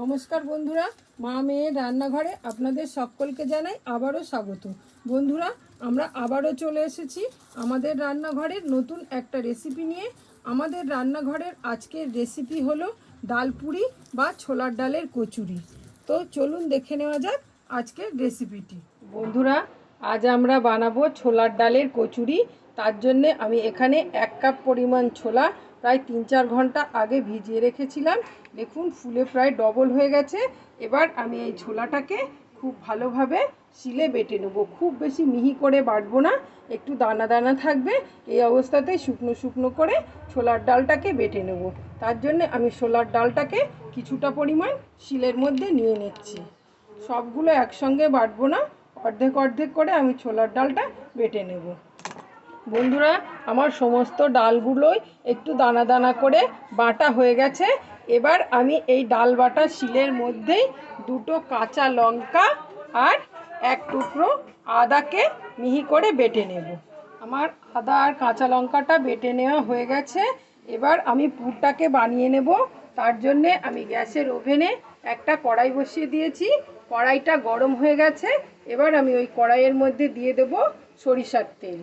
নমস্কার বন্ধুরা, মা মেয়ের রান্নাঘরে আপনাদের সকলকে জানাই আবারও স্বাগত। বন্ধুরা, আমরা আবারও চলে এসেছি আমাদের রান্নাঘরের নতুন একটা রেসিপি নিয়ে। আমাদের রান্নাঘরের আজকের রেসিপি হলো ডাল পুরি বা ছোলার ডালের কচুরি। তো চলুন দেখে নেওয়া যাক আজকের রেসিপিটি বন্ধুরা, আজ আমরা বানাবো ছোলার ডালের কচুরি। তার জন্যে আমি এখানে এক কাপ পরিমাণ ছোলা প্রায় তিন চার ঘণ্টা আগে ভিজিয়ে রেখেছিলাম। দেখুন, ফুলে প্রায় ডবল হয়ে গেছে। এবার আমি এই ছোলাটাকে খুব ভালোভাবে শিলে বেটে নেব। খুব বেশি মিহি করে বাটবো না, একটু দানা দানা থাকবে। এই অবস্থাতেই শুকনো শুকনো করে ছোলার ডালটাকে বেটে নেব। তার জন্য আমি ছোলার ডালটাকে কিছুটা পরিমাণ শিলের মধ্যে নিয়ে নিচ্ছি। সবগুলো একসঙ্গে বাটবো না, অর্ধেক অর্ধেক করে আমি ছোলার ডালটা বেটে নেব। বন্ধুরা, আমার সমস্ত ডালগুলোই একটু দানা দানা করে বাটা হয়ে গেছে। এবার আমি এই ডাল বাটা শিলের মধ্যেই দুটো কাঁচা লঙ্কা আর এক টুকরো আদাকে মিহি করে বেটে নেব। আমার আদা আর কাঁচা লঙ্কাটা বেটে নেওয়া হয়ে গেছে। এবার আমি পুরটাকে বানিয়ে নেব। তার জন্যে আমি গ্যাসের ওভেনে একটা কড়াই বসিয়ে দিয়েছি। কড়াইটা গরম হয়ে গেছে। এবার আমি ওই কড়াইয়ের মধ্যে দিয়ে দেব সরিষার তেল।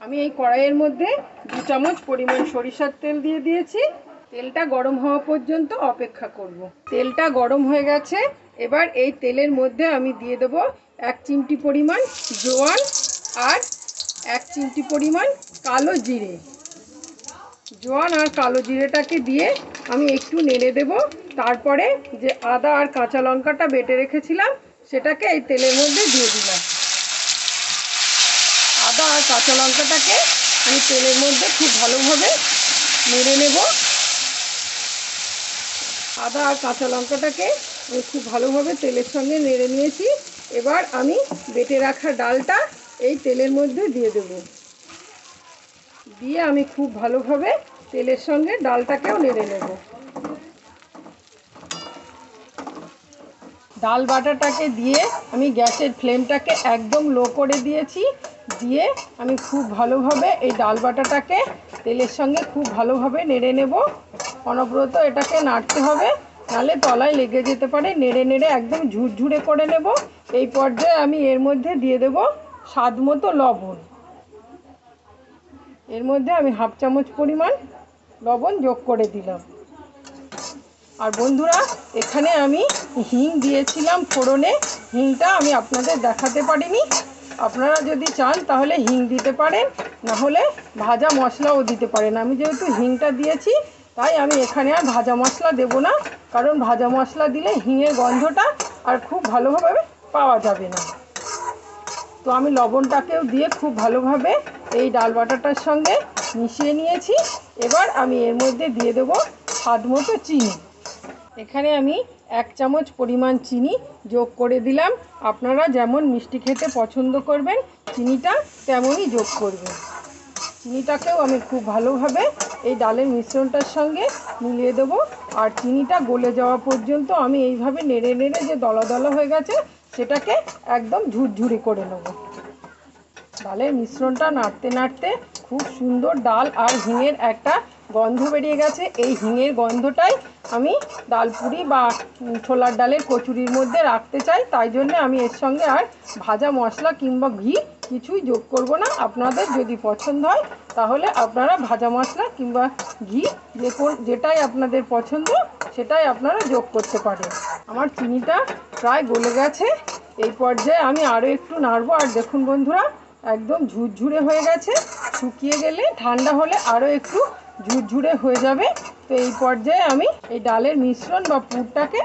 আমি এই কড়াইয়ের মধ্যে দু চামচ পরিমাণ সরিষার তেল দিয়ে দিয়েছি। তেলটা গরম হওয়া পর্যন্ত অপেক্ষা করব। তেলটা গরম হয়ে গেছে। এবার এই তেলের মধ্যে আমি দিয়ে দেব এক চিমটি পরিমাণ জোয়ান আর এক চিমটি পরিমাণ কালো জিরে। জোয়ান আর কালো জিরেটাকে দিয়ে আমি একটু নেড়ে দেব। তারপরে যে আদা আর কাঁচা লঙ্কাটা বেটে রেখেছিলাম, সেটাকে এই তেলের মধ্যে দিয়ে দিলাম। আদা আর কাঁচা লঙ্কাটাকে আমি তেলের মধ্যে খুব ভালোভাবে নেড়ে নেব। আদা আর কাঁচা লঙ্কাটাকে আমি খুব ভালোভাবে তেলের সঙ্গে নেড়ে নিয়েছি। এবার আমি বেটে রাখা ডালটা এই তেলের মধ্যে দিয়ে দেব। দিয়ে আমি খুব ভালোভাবে তেলের সঙ্গে ডালটাকেও নেড়ে নেব। ডাল বাটাটাকে দিয়ে আমি গ্যাসের ফ্লেমটাকে একদম লো করে দিয়েছি। দিয়ে আমি খুব ভালোভাবে এই ডাল বাটাটাকে তেলের সঙ্গে খুব ভালোভাবে নেড়ে নেব। অনবরত এটাকে নাড়তে হবে নাহলে তলায় লেগে যেতে পারে। নেড়ে নেড়ে একদম ঝুরঝুরে করে নেব। এই পর্যায়ে আমি এর মধ্যে দিয়ে দেব স্বাদ মতো লবণ। এর মধ্যে আমি হাফ চামচ পরিমাণ লবণ যোগ করে দিলাম। আর বন্ধুরা, এখানে আমি হিং দিয়েছিলাম ফোড়নে। হিংটা আমি আপনাদের দেখাতে পারিনি। আপনারা যদি চান তাহলে হিং দিতে পারেন না হলে ভাজা মশলাও দিতে পারেন। আমি যেহেতু হিংটা দিয়েছি, তাই আমি এখানে আর ভাজা মশলা দেব না, কারণ ভাজা মশলা দিলে হিঙের গন্ধটা আর খুব ভালোভাবে পাওয়া যাবে না। তো আমি লবণটাকেও দিয়ে খুব ভালোভাবে এই ডাল বাটাটার সঙ্গে মিশিয়ে নিয়েছি। এবার আমি এর মধ্যে দিয়ে দেবো স্বাদ মতো চিনি। এখানে আমি এক চামচ পরিমাণ চিনি যোগ করে দিলাম। আপনারা যেমন মিষ্টি খেতে পছন্দ করবেন, চিনিটা তেমনই যোগ করবেন। চিনিটাকেও আমি খুব ভালোভাবে এই ডালের মিশ্রণটার সঙ্গে মিলিয়ে দেবো। আর চিনিটা গলে যাওয়া পর্যন্ত আমি এইভাবে নেড়ে নেড়ে যে দলা দলা হয়ে গেছে, সেটাকে একদম ঝুরঝুরি করে নেব। ডালের মিশ্রণটা নাড়তে নাড়তে খুব সুন্দর ডাল আর হিঙের একটা গন্ধ বেরিয়ে গেছে। এই হিঙের গন্ধটাই আমি ডালপুরি বা ছোলার ডালের কচুরির মধ্যে রাখতে চাই। তাই জন্য আমি এর সঙ্গে আর ভাজা মশলা কিংবা ঘি কিছুই যোগ করব না। আপনাদের যদি পছন্দ হয়, তাহলে আপনারা ভাজা মশলা কিংবা ঘি যে কোন, যেটাই আপনাদের পছন্দ, সেটাই আপনারা যোগ করতে পারেন। আমার চিনিটা প্রায় গলে গেছে। এই পর্যায়ে আমি আরও একটু নাড়বো। আর দেখুন বন্ধুরা, একদম ঝুরঝুরে হয়ে গেছে। শুকিয়ে গেলে ঠান্ডা হলে আরও একটু ঝুরঝুরে হয়ে যাবে। তো এই পর্যায়ে আমি এই ডালের মিশ্রণ বা পুরটাকে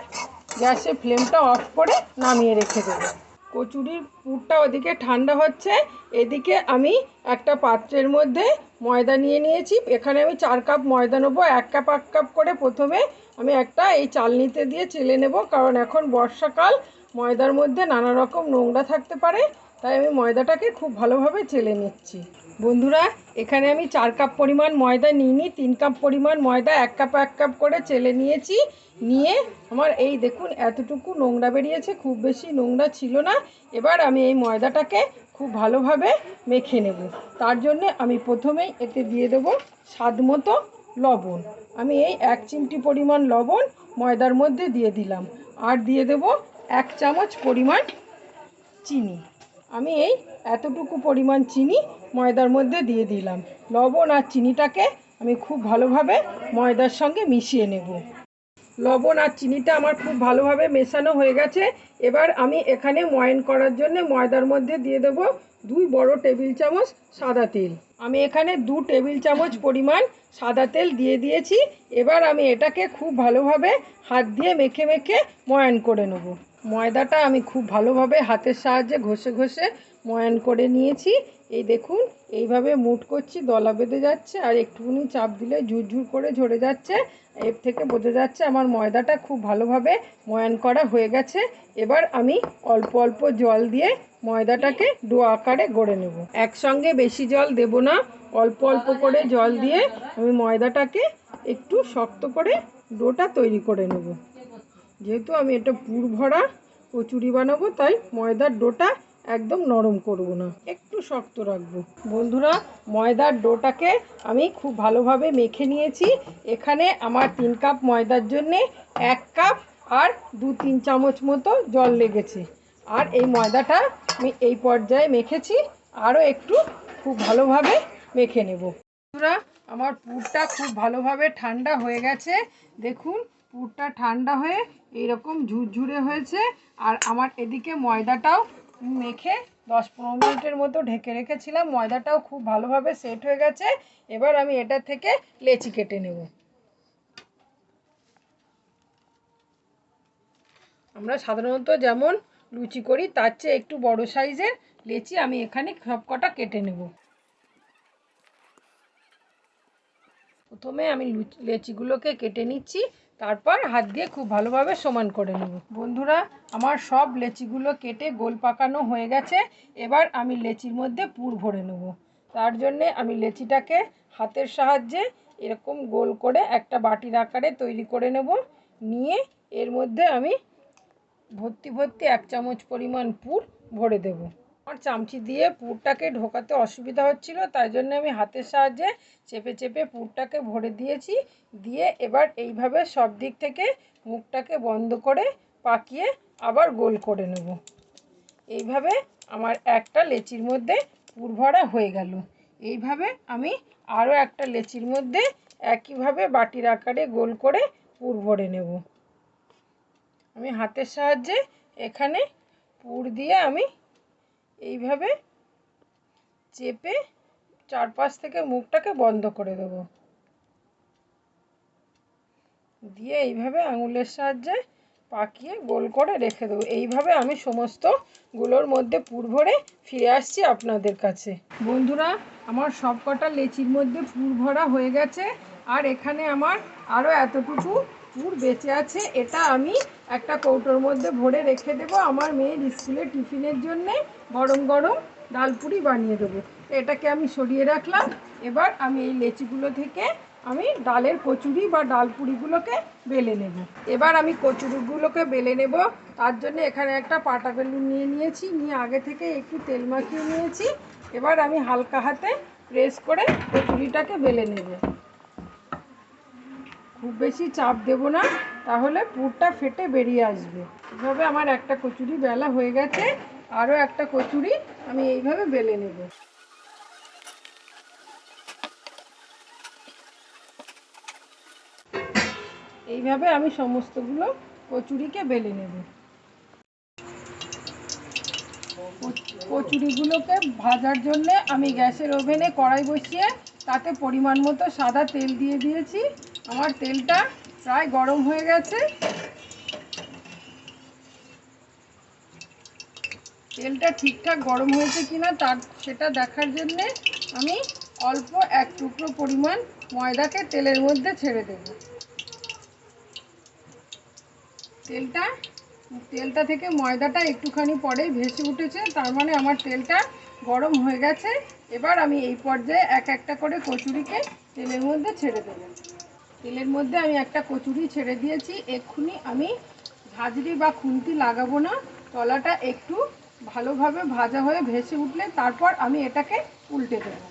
গ্যাসে ফ্লেমটা অফ করে নামিয়ে রেখে দেবো। কচুরির পুরটা ওদিকে ঠান্ডা হচ্ছে। এদিকে আমি একটা পাত্রের মধ্যে ময়দা নিয়ে নিয়েছি। এখানে আমি চার কাপ ময়দা নেব। এক কাপ এক কাপ করে প্রথমে আমি একটা এই চালনিতে দিয়ে চেলে নেব। কারণ এখন বর্ষাকাল, ময়দার মধ্যে নানা রকম নোংরা থাকতে পারে। তাই আমি ময়দাটাকে খুব ভালোভাবে চেলে নিচ্ছি। বন্ধুরা, এখানে আমি চার কাপ পরিমাণ ময়দা নিইনি তিন কাপ পরিমাণ ময়দা, এক কাপ এক কাপ করে চেলে নিয়েছি। নিয়ে আমার এই দেখুন, এতটুকু নোংরা বেরিয়েছে, খুব বেশি নোংরা ছিল না। এবার আমি এই ময়দাটাকে খুব ভালোভাবে মেখে নেব। তার জন্যে আমি প্রথমেই এতে দিয়ে দেবো স্বাদ মতো লবণ। আমি এই এক চিমটি পরিমাণ লবণ ময়দার মধ্যে দিয়ে দিলাম। আর দিয়ে দেব এক চামচ পরিমাণ চিনি। আমি এই এতটুকু পরিমাণ চিনি ময়দার মধ্যে দিয়ে দিলাম। লবণ আর চিনিটাকে আমি খুব ভালোভাবে ময়দার সঙ্গে মিশিয়ে নেব। লবণ আর চিনিটা আমার খুব ভালোভাবে মেশানো হয়ে গেছে। এবার আমি এখানে ময়ন করার জন্য ময়দার মধ্যে দিয়ে দেব দুই বড় টেবিল চামচ সাদা তেল। আমি এখানে দু টেবিল চামচ পরিমাণ সাদা তেল দিয়ে দিয়েছি। এবার আমি এটাকে খুব ভালোভাবে হাত দিয়ে মেখে মেখে ময়ান করে নেব। ময়দাটা আমি খুব ভালোভাবে হাতের সাহায্যে ঘষে ঘষে ময়ান করে নিয়েছি। এই দেখুন, এইভাবে মুট করছি, দলা বেঁধে যাচ্ছে আর একটুখানি চাপ দিলে ঝুরঝুর করে ঝরে যাচ্ছে। এর থেকে বোঝা যাচ্ছে আমার ময়দাটা খুব ভালোভাবে ময়ান করা হয়ে গেছে। এবার আমি অল্প অল্প জল দিয়ে ময়দাটাকে ডো আকারে গড়ে নেব। একসঙ্গে বেশি জল দেব না, অল্প অল্প করে জল দিয়ে আমি ময়দাটাকে একটু শক্ত করে ডোটা তৈরি করে নেব। যেহেতু আমি এটা পুর ভরা কচুরি বানাবো, তাই ময়দার ডোটা একদম নরম করব না। একটু শক্ত রাখব। বন্ধুরা, ময়দার ডোটাকে আমি খুব ভালোভাবে মেখে নিয়েছি। এখানে আমার তিন কাপ ময়দার জন্যে এক কাপ আর দু তিন চামচ মতো জল লেগেছে। আর এই ময়দাটা আমি এই পর্যায়ে মেখেছি। আরও একটু খুব ভালোভাবে মেখে নেব। বন্ধুরা, আমার পুরটা খুব ভালোভাবে ঠান্ডা হয়ে গেছে। দেখুন পুরটা ঠান্ডা হয়ে এইরকম ঝুরঝুরে হয়েছে। আর আমার এদিকে ময়দাটাও মেখে দশ পনেরো মিনিটের মতো ঢেকে রেখেছিলাম। ময়দাটাও খুব ভালোভাবে সেট হয়ে গেছে। এবার আমি এটা থেকে লেচি কেটে নেব। আমরা সাধারণত যেমন লুচি করি, তার চেয়ে একটু বড় সাইজের লেচি আমি এখানে সব কটা কেটে নেব। প্রথমে আমি লুচি, লেচিগুলোকে কেটে নিচ্ছি। তারপর হাত দিয়ে খুব ভালোভাবে সমান করে নেব। বন্ধুরা, আমার সব লেচিগুলো কেটে গোল পাকানো হয়ে গেছে। এবার আমি লেচির মধ্যে পুর ভরে নেব। তার জন্যে আমি লেচিটাকে হাতের সাহায্যে এরকম গোল করে একটা বাটির আকারে তৈরি করে নেব। নিয়ে এর মধ্যে আমি ভর্তি ভর্তি এক চামচ পরিমাণ পুর ভরে দেব। আমার চামচি দিয়ে পুরটাকে ঢোকাতে অসুবিধা হচ্ছিল, তাই জন্য আমি হাতের সাহায্যে চেপে চেপে পুরটাকে ভরে দিয়েছি। দিয়ে এবার এইভাবে সব দিক থেকে মুখটাকে বন্ধ করে পাকিয়ে আবার গোল করে নেব। এইভাবে আমার একটা লেচির মধ্যে পুর ভরা হয়ে গেল। এইভাবে আমি আরও একটা লেচির মধ্যে একইভাবে বাটির আকারে গোল করে পুর ভরে নেব। আমি হাতের সাহায্যে এখানে পুর দিয়ে আমি এইভাবে চেপে চারপাশ থেকে মুখটাকে বন্ধ করে দেব। দিয়ে এইভাবে আঙুলের সাহায্যে পাকিয়ে গোল করে রেখে দেবো। এইভাবে আমি সমস্তগুলোর মধ্যে পুর ভরে ফিরে আসছি আপনাদের কাছে। বন্ধুরা, আমার সব কটা লেচির মধ্যে পুর ভরা হয়ে গেছে। আর এখানে আমার আরও এতটুকু পুর বেঁচে আছে, এটা আমি একটা কৌটোর মধ্যে ভরে রেখে দেবো আমার মেয়ের স্কুলে টিফিনের জন্যে। গরম গরম ডালপুরি বানিয়ে দেবো। এটাকে আমি সরিয়ে রাখলাম। এবার আমি এই লেচিগুলো থেকে আমি ডালের কচুরি বা ডাল ডালপুরিগুলোকে বেলে নেব। এবার আমি কচুরিগুলোকে বেলে নেব। তার জন্য এখানে একটা পাটা বেলুন নিয়ে নিয়েছি। নিয়ে আগে থেকে একটু তেল মাখিয়ে নিয়েছি। এবার আমি হালকা হাতে প্রেস করে কচুরিটাকে বেলে নেব। খুব বেশি চাপ দেব না, তাহলে পুরটা ফেটে বেরিয়ে আসবে। এভাবে আমার একটা কচুরি বেলা হয়ে গেছে, আরও একটা কচুরি আমি এইভাবে বেলে নেব। এইভাবে আমি সমস্তগুলো কচুরিকে বেলে নেব। কচ- কচুরিগুলোকে ভাজার জন্য আমি গ্যাসের ওভেনে কড়াই বসিয়ে তাতে পরিমাণ মতো সাদা তেল দিয়ে দিয়েছি। আমার তেলটা প্রায় গরম হয়ে গেছে। তেলটা ঠিকঠাক গরম হয়েছে কিনা তার সেটা দেখার জন্যে আমি অল্প এক টুকরো পরিমাণ ময়দাকে তেলের মধ্যে ছেড়ে দেব। তেলটা তেলটা থেকে ময়দাটা একটুখানি পরেই ভেসে উঠেছে, তার মানে আমার তেলটা গরম হয়ে গেছে। এবার আমি এই পর্যায়ে এক একটা করে কচুরিকে তেলের মধ্যে ছেড়ে দেবো। তেলের মধ্যে আমি একটা কচুরি ছেড়ে দিয়েছি, এক্ষুনি আমি ঝাঁঝরি বা খুন্তি লাগাবো না, তলাটা একটু ভালোভাবে ভাজা হয়ে ভেসে উঠলে তারপর আমি এটাকে উল্টে দেবো।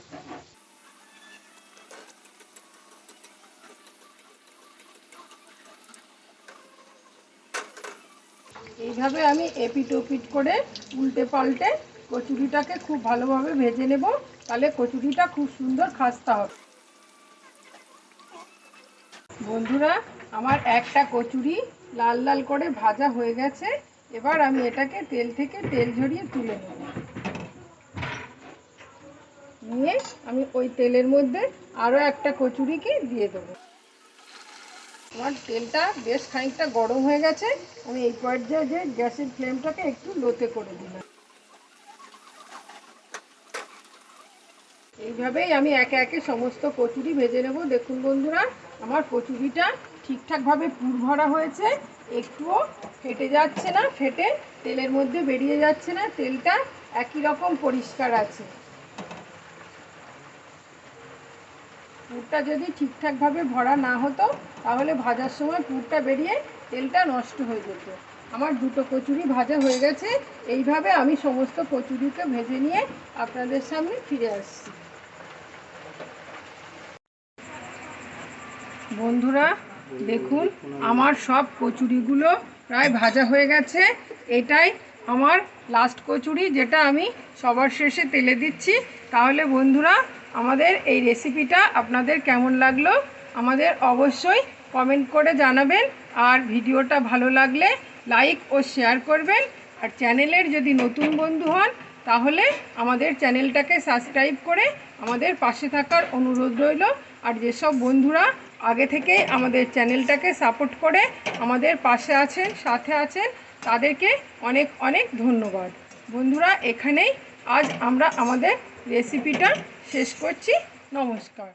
এইভাবে আমি এপিট ওপিট করে উল্টে পাল্টে কচুরিটাকে খুব ভালোভাবে ভেজে নেব, তাহলে কচুরিটা খুব সুন্দর খাস্তা হবে। বন্ধুরা, আমার একটা কচুরি লাল লাল করে ভাজা হয়ে গেছে। এবার আমি এটাকে তেল থেকে তেল ঝরিয়ে তুলে নেব। নিয়ে আমি ওই তেলের মধ্যে আরও একটা কচুরিকে দিয়ে দেবো। আমার তেলটা বেশ খানিকটা গরম হয়ে গেছে। আমি এই পর্যায়ে যে গ্যাসের ফ্লেমটাকে একটু লোতে করে দিলাম। এইভাবেই আমি একে একে সমস্ত কচুরি ভেজে নেব। দেখুন বন্ধুরা আমার কচুরিটা ঠিকঠাকভাবে পুর ভরা হয়েছে। একটুও ফেটে যাচ্ছে না, ফেটে তেলের মধ্যে বেরিয়ে যাচ্ছে না, তেলটা একই রকম পরিষ্কার আছে। পুরটা যদি ঠিকঠাকভাবে ভরা না হতো, তাহলে ভাজার সময় পুরটা বেরিয়ে তেলটা নষ্ট হয়ে যেত। আমার দুটো কচুরি ভাজা হয়ে গেছে। এইভাবে আমি সমস্ত কচুরিকে ভেজে নিয়ে আপনাদের সামনে ফিরে আসছি। বন্ধুরা, দেখুন, আমার সব কচুরিগুলো প্রায় ভাজা হয়ে গেছে। এটাই আমার লাস্ট কচুরি, যেটা আমি সবার শেষে তেলে দিচ্ছি। তাহলে বন্ধুরা, আমাদের এই রেসিপিটা আপনাদের কেমন লাগল? আমাদের অবশ্যই কমেন্ট করে জানাবেন। আর ভিডিওটা ভালো লাগলে লাইক ও শেয়ার করবেন। আর চ্যানেলের যদি নতুন বন্ধু হন, তাহলে আমাদের চ্যানেলটাকে সাবস্ক্রাইব করে আমাদের পাশে থাকার অনুরোধ রইল। আর যেসব বন্ধুরা আগে থেকে আমাদের চ্যানেলটাকে সাপোর্ট করে আমাদের পাশে আছেন, সাথে আছেন, তাদেরকে অনেক অনেক ধন্যবাদ। বন্ধুরা, এখানেই আজ আমরা আমাদের রেসিপিটা শেষ করছি। নমস্কার।